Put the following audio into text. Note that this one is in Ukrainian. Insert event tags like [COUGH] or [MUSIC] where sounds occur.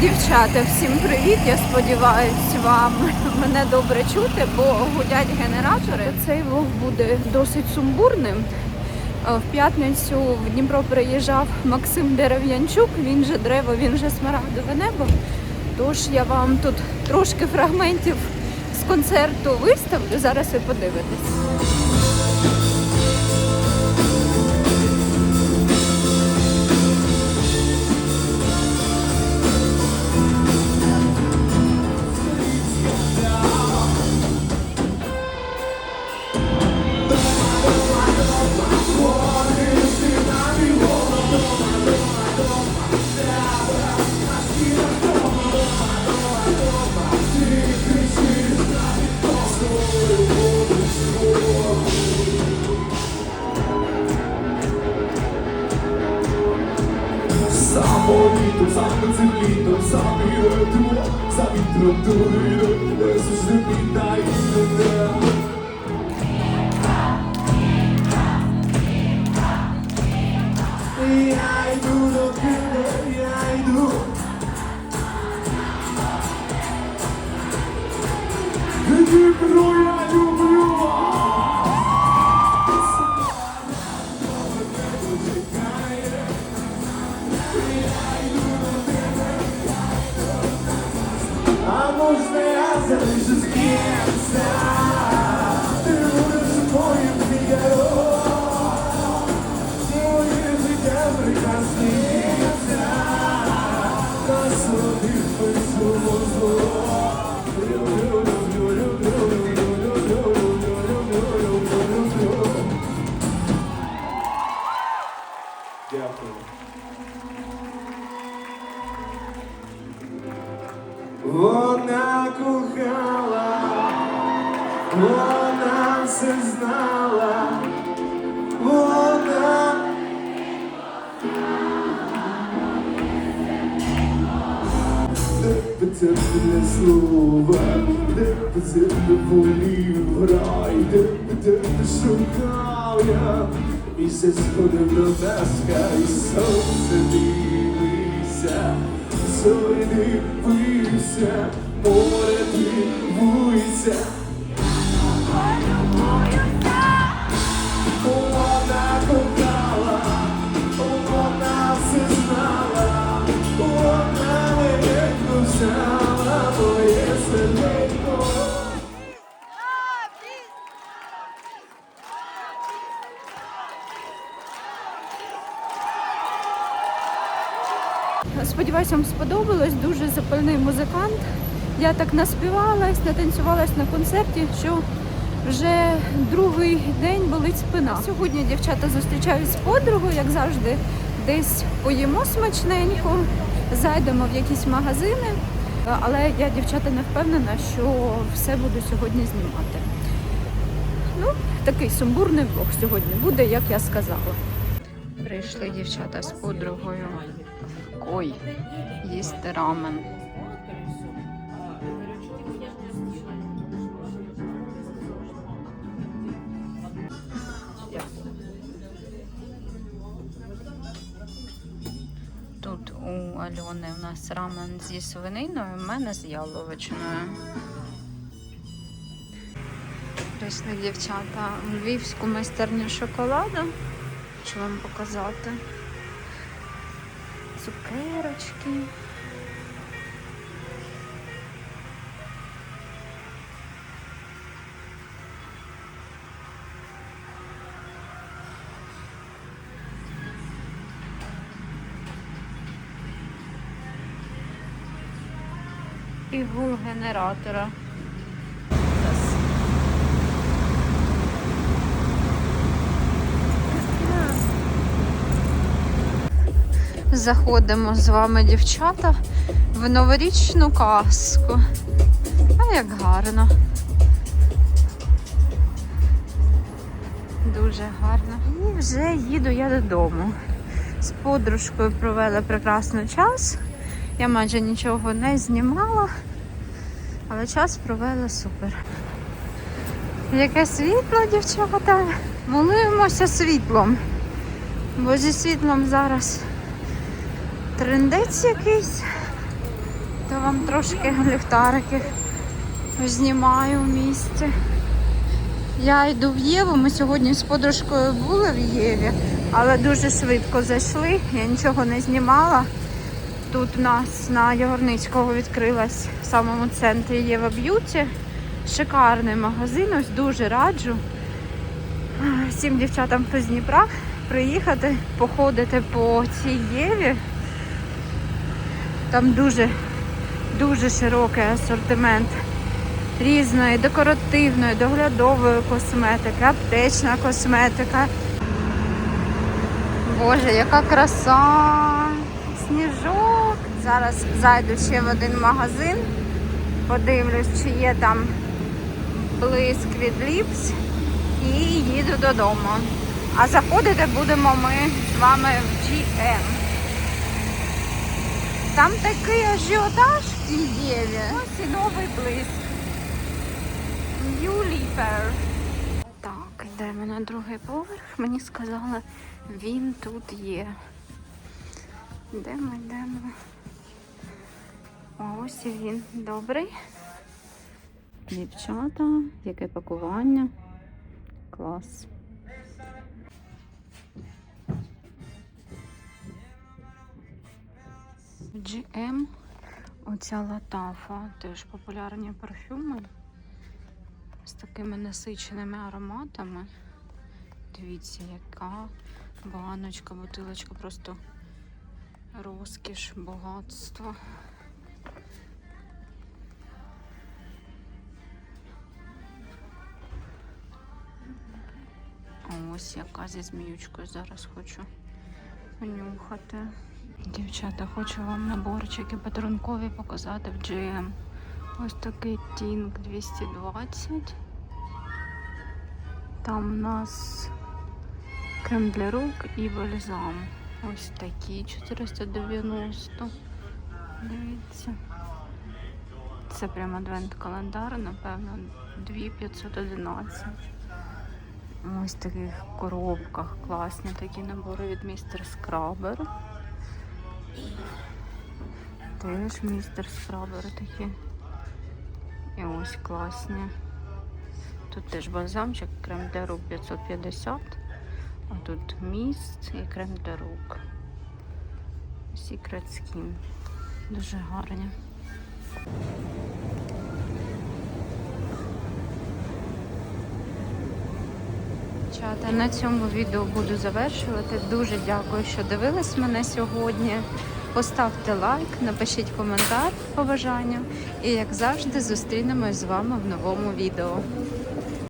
Дівчата, всім привіт! Я сподіваюся, вам [LAUGHS] мене добре чути, бо гудять генератори. Цей влог буде досить сумбурним. Е, В п'ятницю в Дніпро приїжджав Максим Дерев'янчук, він же древо, він же смарагдове небо. Тож я вам тут трошки фрагментів з концерту виставлю. Зараз ви подивитесь. Літо, саме цим літом, саме ветро, за вітром дури, не завжди піддай мене. Я йду до тебе, я йду. Дніпро, я люблю вас. Дякую. Вона кохала, вона все знала, вона. Де потерпне слова, де потерпне волів грай, де потерпне шукав я, і все сходив до сонце дивися, зелени вися, море дивуйся. Сподіваюся, вам сподобалось. Дуже запальний музикант. Я так наспівалась, натанцювалась на концерті, що вже другий день болить спина. Сьогодні дівчата зустрічаюсь з подругою, як завжди, десь поїмо смачненько, зайдемо в якісь магазини. Але я, дівчата, не впевнена, що все буду сьогодні знімати. Ну, такий сумбурний влог сьогодні буде, як я сказала. Прийшли дівчата з подругою в кой їсти рамен. Тут у Альони у нас рамен зі свининою, у мене з яловичиною. Прийшли дівчата в львівську майстерню шоколаду. Хочу вам показати. Цукерочки. І гул генератора. Заходимо з вами, дівчата, в новорічну казку. А як гарно. Дуже гарно. І вже їду я додому. З подружкою провела прекрасний час. Я майже нічого не знімала, але час провела супер. Яке світло, дівчата. Молимося світлом. Бо зі світлом зараз трендець якийсь. То вам трошки ліхтариків знімаю в місті. Я йду в Єву. Ми сьогодні з подружкою були в Єві, але дуже швидко зайшли. Я нічого не знімала. Тут у нас на Ягорницького відкрилась в самому центрі Єва Б'юті. Шикарний магазин, ось дуже раджу. Всім дівчатам з Дніпра приїхати, походити по цій Єві. Там дуже, дуже широкий асортимент різної декоративної, доглядової косметики, аптечна косметика. Боже, яка краса! Сніжок! Зараз зайду ще в один магазин, подивлюсь, чи є там блиск від ліпс і їду додому. А заходити будемо ми з вами в GM. Там такий ажіотаж в тій Єві. Ось і новий блиск. Leaper. Так, йдемо на другий поверх. Мені сказали, він тут є. Йдемо, йдемо. Ось і він. Добрий. Дівчата, яке пакування. Клас. GM. Оця латафа, теж популярні парфюми з такими насиченими ароматами. Дивіться, яка баночка, бутилочка, просто розкіш, багатство. Ось яка зі зміючкою зараз хочу понюхати. Дівчата, хочу вам наборчики подарункові показати в GM. Ось такий тінг 220. Там у нас крем для рук і бальзам. Ось такі 490. Дивіться. Це прям адвент календар, напевно, 2511. Ось таких коробках класні такі набори від містер Скрабер. Теж містер Скрабер такі. І ось класні. Тут теж бальзамчик, крем для рук 550. А тут міст і крем для рук. Secret Skin. Дуже гарні. Чата, на цьому відео буду завершувати. Дуже дякую, що дивились мене сьогодні. Поставте лайк, напишіть коментар по бажанню. І як завжди, зустрінемось з вами в новому відео.